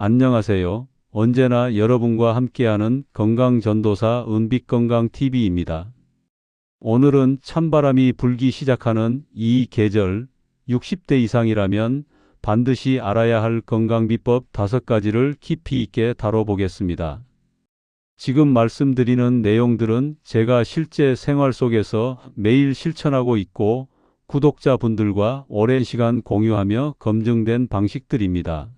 안녕하세요. 언제나 여러분과 함께하는 건강전도사 은빛건강TV입니다. 오늘은 찬바람이 불기 시작하는 이 계절 60대 이상이라면 반드시 알아야 할 건강비법 5가지를 깊이 있게 다뤄보겠습니다. 지금 말씀드리는 내용들은 제가 실제 생활 속에서 매일 실천하고 있고 구독자분들과 오랜 시간 공유하며 검증된 방식들입니다.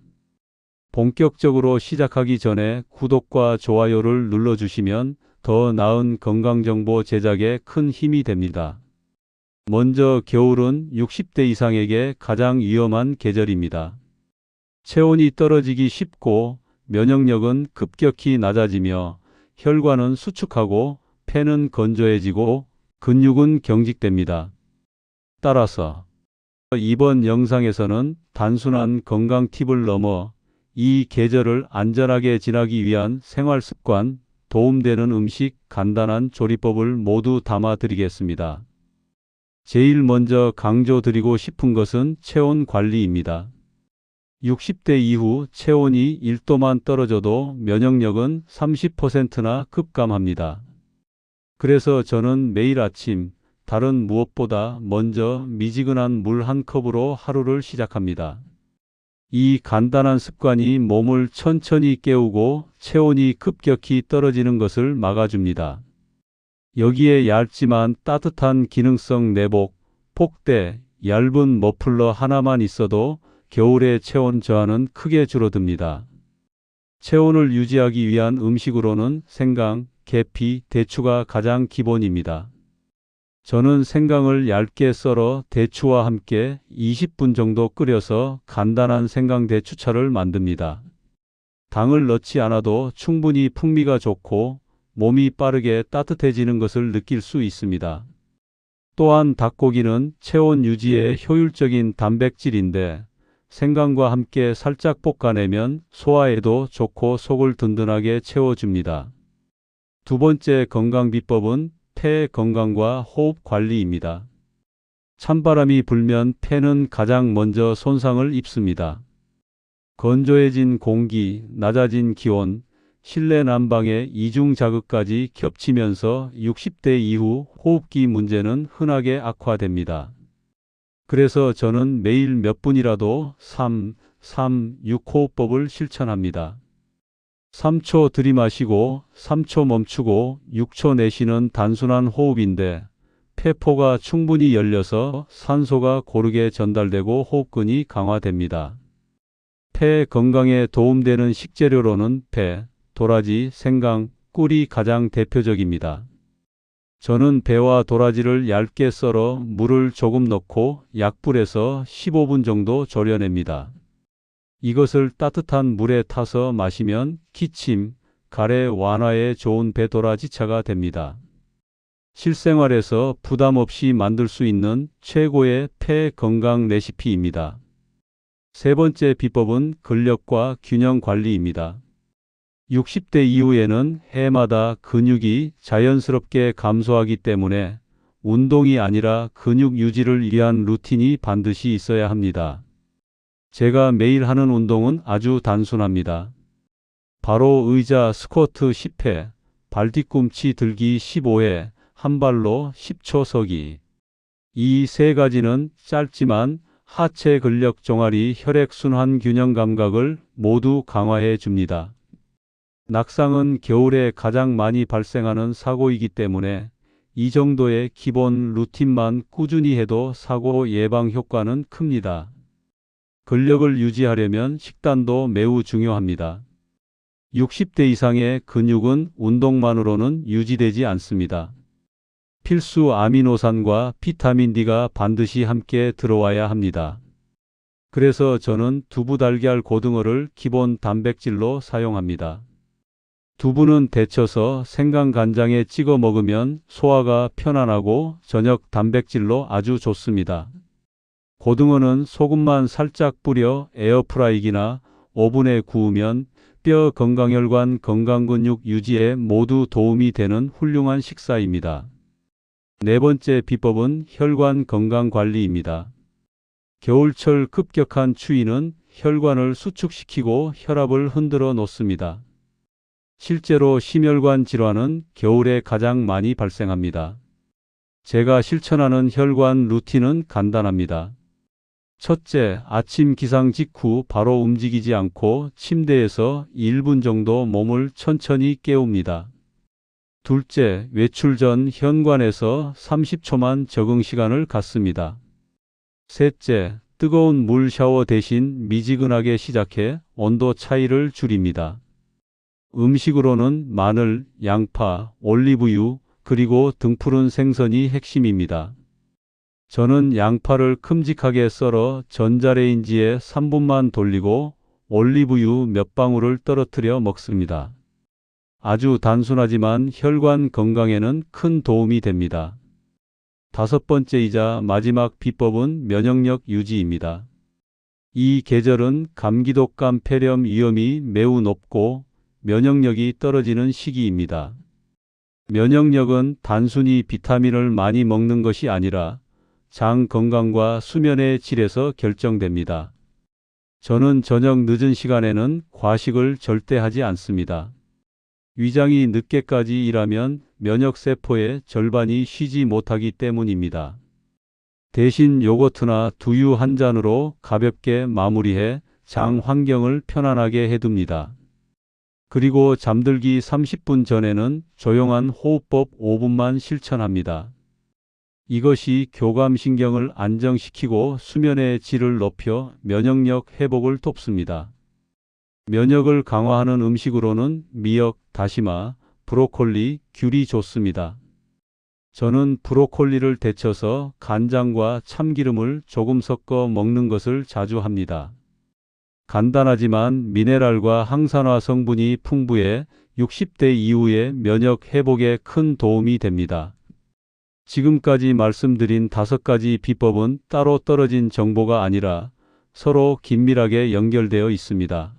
본격적으로 시작하기 전에 구독과 좋아요를 눌러주시면 더 나은 건강정보 제작에 큰 힘이 됩니다. 먼저 겨울은 60대 이상에게 가장 위험한 계절입니다. 체온이 떨어지기 쉽고 면역력은 급격히 낮아지며 혈관은 수축하고 폐는 건조해지고 근육은 경직됩니다. 따라서 이번 영상에서는 단순한 건강 팁을 넘어 이 계절을 안전하게 지나기 위한 생활 습관, 도움되는 음식, 간단한 조리법을 모두 담아 드리겠습니다. 제일 먼저 강조드리고 싶은 것은 체온 관리입니다. 60대 이후 체온이 1도만 떨어져도 면역력은 30%나 급감합니다. 그래서 저는 매일 아침 다른 무엇보다 먼저 미지근한 물 한 컵으로 하루를 시작합니다. 이 간단한 습관이 몸을 천천히 깨우고 체온이 급격히 떨어지는 것을 막아줍니다. 여기에 얇지만 따뜻한 기능성 내복, 폭대, 얇은 머플러 하나만 있어도 겨울의 체온 저하는 크게 줄어듭니다. 체온을 유지하기 위한 음식으로는 생강, 계피, 대추가 가장 기본입니다. 저는 생강을 얇게 썰어 대추와 함께 20분 정도 끓여서 간단한 생강 대추차를 만듭니다. 당을 넣지 않아도 충분히 풍미가 좋고 몸이 빠르게 따뜻해지는 것을 느낄 수 있습니다. 또한 닭고기는 체온 유지에 효율적인 단백질인데 생강과 함께 살짝 볶아내면 소화에도 좋고 속을 든든하게 채워줍니다. 두 번째 건강 비법은 폐 건강과 호흡 관리입니다. 찬바람이 불면 폐는 가장 먼저 손상을 입습니다. 건조해진 공기, 낮아진 기온, 실내 난방의 이중 자극까지 겹치면서 60대 이후 호흡기 문제는 흔하게 악화됩니다. 그래서 저는 매일 몇 분이라도 3, 3, 6호흡법을 실천합니다. 3초 들이마시고 3초 멈추고 6초 내쉬는 단순한 호흡인데 폐포가 충분히 열려서 산소가 고르게 전달되고 호흡근이 강화됩니다. 폐 건강에 도움되는 식재료로는 배, 도라지, 생강, 꿀이 가장 대표적입니다. 저는 배와 도라지를 얇게 썰어 물을 조금 넣고 약불에서 15분 정도 졸여냅니다. 이것을 따뜻한 물에 타서 마시면 기침, 가래 완화에 좋은 배도라지차가 됩니다. 실생활에서 부담 없이 만들 수 있는 최고의 폐 건강 레시피입니다. 세 번째 비법은 근력과 균형 관리입니다. 60대 이후에는 해마다 근육이 자연스럽게 감소하기 때문에 운동이 아니라 근육 유지를 위한 루틴이 반드시 있어야 합니다. 제가 매일 하는 운동은 아주 단순합니다. 바로 의자 스쿼트 10회, 발 뒤꿈치 들기 15회, 한 발로 10초 서기. 이 세 가지는 짧지만 하체 근력 종아리 혈액순환 균형 감각을 모두 강화해 줍니다. 낙상은 겨울에 가장 많이 발생하는 사고이기 때문에 이 정도의 기본 루틴만 꾸준히 해도 사고 예방 효과는 큽니다. 근력을 유지하려면 식단도 매우 중요합니다. 60대 이상의 근육은 운동만으로는 유지되지 않습니다. 필수 아미노산과 비타민 D가 반드시 함께 들어와야 합니다. 그래서 저는 두부 달걀 고등어를 기본 단백질로 사용합니다. 두부는 데쳐서 생강 간장에 찍어 먹으면 소화가 편안하고 저녁 단백질로 아주 좋습니다. 고등어는 소금만 살짝 뿌려 에어프라이기나 오븐에 구우면 뼈 건강혈관 건강근육 유지에 모두 도움이 되는 훌륭한 식사입니다. 네 번째 비법은 혈관 건강 관리입니다. 겨울철 급격한 추위는 혈관을 수축시키고 혈압을 흔들어 놓습니다. 실제로 심혈관 질환은 겨울에 가장 많이 발생합니다. 제가 실천하는 혈관 루틴은 간단합니다. 첫째, 아침 기상 직후 바로 움직이지 않고 침대에서 1분 정도 몸을 천천히 깨웁니다. 둘째, 외출 전 현관에서 30초만 적응 시간을 갖습니다. 셋째, 뜨거운 물 샤워 대신 미지근하게 시작해 온도 차이를 줄입니다. 음식으로는 마늘, 양파, 올리브유, 그리고 등푸른 생선이 핵심입니다. 저는 양파를 큼직하게 썰어 전자레인지에 3분만 돌리고 올리브유 몇 방울을 떨어뜨려 먹습니다. 아주 단순하지만 혈관 건강에는 큰 도움이 됩니다. 다섯 번째이자 마지막 비법은 면역력 유지입니다. 이 계절은 감기독감 폐렴 위험이 매우 높고 면역력이 떨어지는 시기입니다. 면역력은 단순히 비타민을 많이 먹는 것이 아니라 장 건강과 수면의 질에서 결정됩니다. 저는 저녁 늦은 시간에는 과식을 절대 하지 않습니다. 위장이 늦게까지 일하면 면역세포의 절반이 쉬지 못하기 때문입니다. 대신 요거트나 두유 한 잔으로 가볍게 마무리해 장 환경을 편안하게 해둡니다. 그리고 잠들기 30분 전에는 조용한 호흡법 5분만 실천합니다. 이것이 교감신경을 안정시키고 수면의 질을 높여 면역력 회복을 돕습니다. 면역을 강화하는 음식으로는 미역, 다시마, 브로콜리, 귤이 좋습니다. 저는 브로콜리를 데쳐서 간장과 참기름을 조금 섞어 먹는 것을 자주 합니다. 간단하지만 미네랄과 항산화 성분이 풍부해 60대 이후의 면역 회복에 큰 도움이 됩니다. 지금까지 말씀드린 다섯 가지 비법은 따로 떨어진 정보가 아니라 서로 긴밀하게 연결되어 있습니다.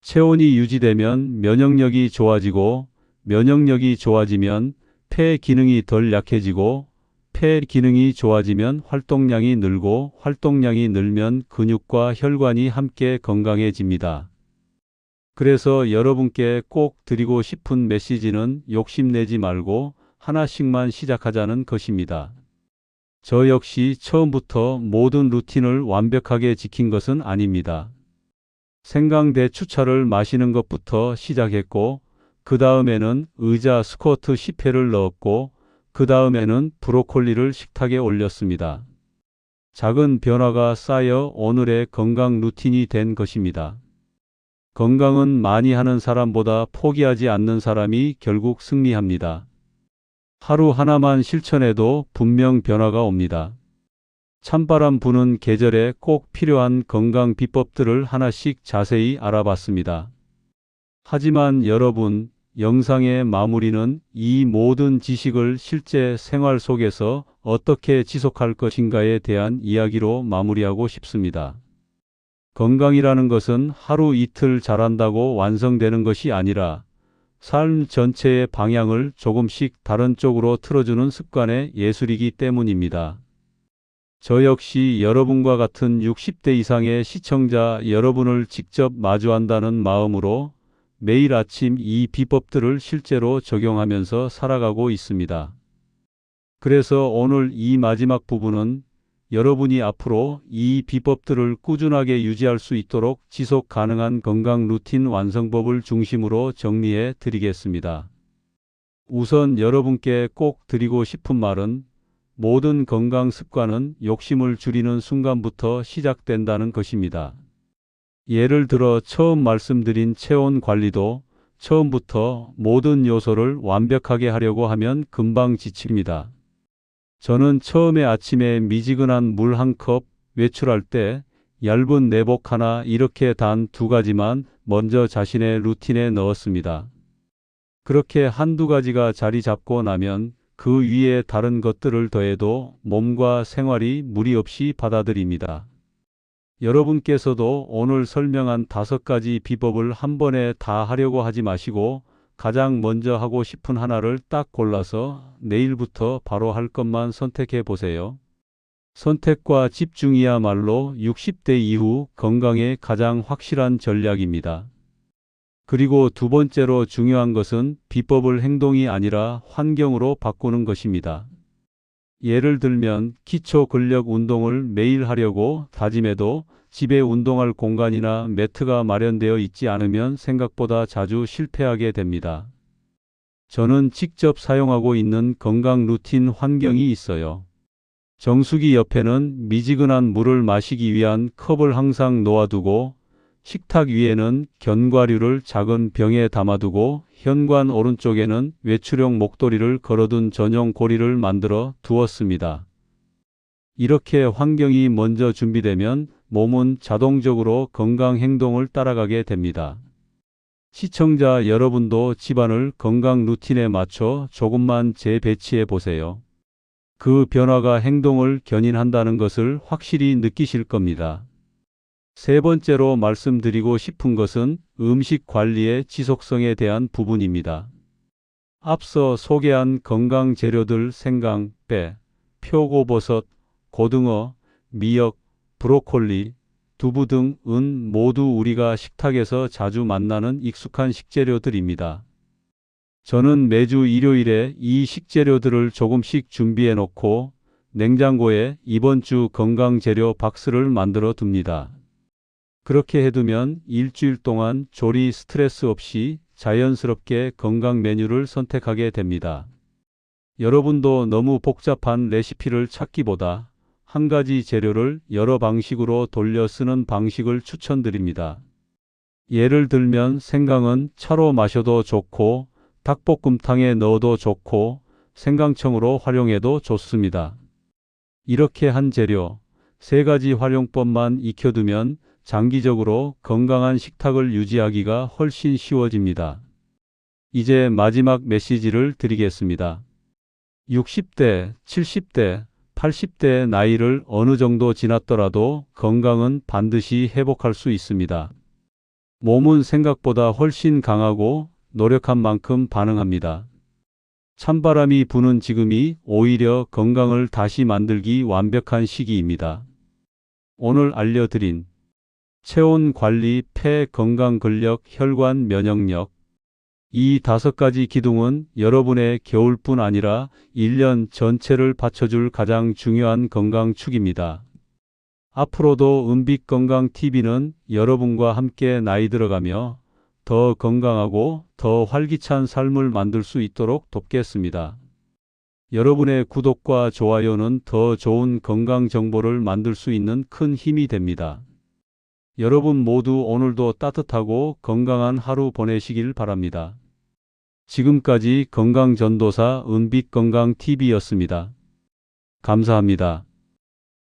체온이 유지되면 면역력이 좋아지고 면역력이 좋아지면 폐 기능이 덜 약해지고 폐 기능이 좋아지면 활동량이 늘고 활동량이 늘면 근육과 혈관이 함께 건강해집니다. 그래서 여러분께 꼭 드리고 싶은 메시지는 욕심내지 말고 하나씩만 시작하자는 것입니다. 저 역시 처음부터 모든 루틴을 완벽하게 지킨 것은 아닙니다. 생강대 추차를 마시는 것부터 시작했고 그 다음에는 의자 스쿼트 10회를 넣었고 그 다음에는 브로콜리를 식탁에 올렸습니다. 작은 변화가 쌓여 오늘의 건강 루틴이 된 것입니다. 건강은 많이 하는 사람보다 포기하지 않는 사람이 결국 승리합니다. 하루 하나만 실천해도 분명 변화가 옵니다. 찬바람 부는 계절에 꼭 필요한 건강 비법들을 하나씩 자세히 알아봤습니다. 하지만 여러분, 영상의 마무리는 이 모든 지식을 실제 생활 속에서 어떻게 지속할 것인가에 대한 이야기로 마무리하고 싶습니다. 건강이라는 것은 하루 이틀 잘한다고 완성되는 것이 아니라 삶 전체의 방향을 조금씩 다른 쪽으로 틀어주는 습관의 예술이기 때문입니다. 저 역시 여러분과 같은 60대 이상의 시청자 여러분을 직접 마주한다는 마음으로 매일 아침 이 비법들을 실제로 적용하면서 살아가고 있습니다. 그래서 오늘 이 마지막 부분은 여러분이 앞으로 이 비법들을 꾸준하게 유지할 수 있도록 지속 가능한 건강 루틴 완성법을 중심으로 정리해 드리겠습니다. 우선 여러분께 꼭 드리고 싶은 말은 모든 건강 습관은 욕심을 줄이는 순간부터 시작된다는 것입니다. 예를 들어 처음 말씀드린 체온 관리도 처음부터 모든 요소를 완벽하게 하려고 하면 금방 지칩니다. 저는 처음에 아침에 미지근한 물 한 컵 외출할 때 얇은 내복 하나 이렇게 단 두 가지만 먼저 자신의 루틴에 넣었습니다. 그렇게 한두 가지가 자리 잡고 나면 그 위에 다른 것들을 더해도 몸과 생활이 무리 없이 받아들입니다. 여러분께서도 오늘 설명한 다섯 가지 비법을 한 번에 다 하려고 하지 마시고 가장 먼저 하고 싶은 하나를 딱 골라서 내일부터 바로 할 것만 선택해 보세요. 선택과 집중이야말로 60대 이후 건강에 가장 확실한 전략입니다. 그리고 두 번째로 중요한 것은 비법을 행동이 아니라 환경으로 바꾸는 것입니다. 예를 들면 기초 근력 운동을 매일 하려고 다짐해도 집에 운동할 공간이나 매트가 마련되어 있지 않으면 생각보다 자주 실패하게 됩니다. 저는 직접 사용하고 있는 건강 루틴 환경이 있어요. 정수기 옆에는 미지근한 물을 마시기 위한 컵을 항상 놓아두고 식탁 위에는 견과류를 작은 병에 담아두고 현관 오른쪽에는 외출용 목도리를 걸어둔 전용 고리를 만들어 두었습니다. 이렇게 환경이 먼저 준비되면 몸은 자동적으로 건강 행동을 따라가게 됩니다. 시청자 여러분도 집안을 건강 루틴에 맞춰 조금만 재배치해 보세요. 그 변화가 행동을 견인한다는 것을 확실히 느끼실 겁니다. 세 번째로 말씀드리고 싶은 것은 음식 관리의 지속성에 대한 부분입니다. 앞서 소개한 건강 재료들 생강, 배, 표고버섯, 고등어, 미역, 브로콜리, 두부 등 은 모두 우리가 식탁에서 자주 만나는 익숙한 식재료들입니다. 저는 매주 일요일에 이 식재료들을 조금씩 준비해 놓고 냉장고에 이번 주 건강 재료 박스를 만들어 둡니다. 그렇게 해두면 일주일 동안 조리 스트레스 없이 자연스럽게 건강 메뉴를 선택하게 됩니다. 여러분도 너무 복잡한 레시피를 찾기보다 한 가지 재료를 여러 방식으로 돌려 쓰는 방식을 추천드립니다. 예를 들면 생강은 차로 마셔도 좋고 닭볶음탕에 넣어도 좋고 생강청으로 활용해도 좋습니다. 이렇게 한 재료, 세 가지 활용법만 익혀두면 장기적으로 건강한 식탁을 유지하기가 훨씬 쉬워집니다. 이제 마지막 메시지를 드리겠습니다. 60대, 70대, 80대 나이를 어느 정도 지났더라도 건강은 반드시 회복할 수 있습니다. 몸은 생각보다 훨씬 강하고 노력한 만큼 반응합니다. 찬바람이 부는 지금이 오히려 건강을 다시 만들기 완벽한 시기입니다. 오늘 알려드린 체온 관리, 폐 건강 근력, 혈관 면역력 이 다섯 가지 기둥은 여러분의 겨울뿐 아니라 1년 전체를 받쳐줄 가장 중요한 건강축입니다. 앞으로도 은빛 건강 TV는 여러분과 함께 나이 들어가며 더 건강하고 더 활기찬 삶을 만들 수 있도록 돕겠습니다. 여러분의 구독과 좋아요는 더 좋은 건강 정보를 만들 수 있는 큰 힘이 됩니다. 여러분 모두 오늘도 따뜻하고 건강한 하루 보내시길 바랍니다. 지금까지 건강전도사 은빛건강TV였습니다. 감사합니다.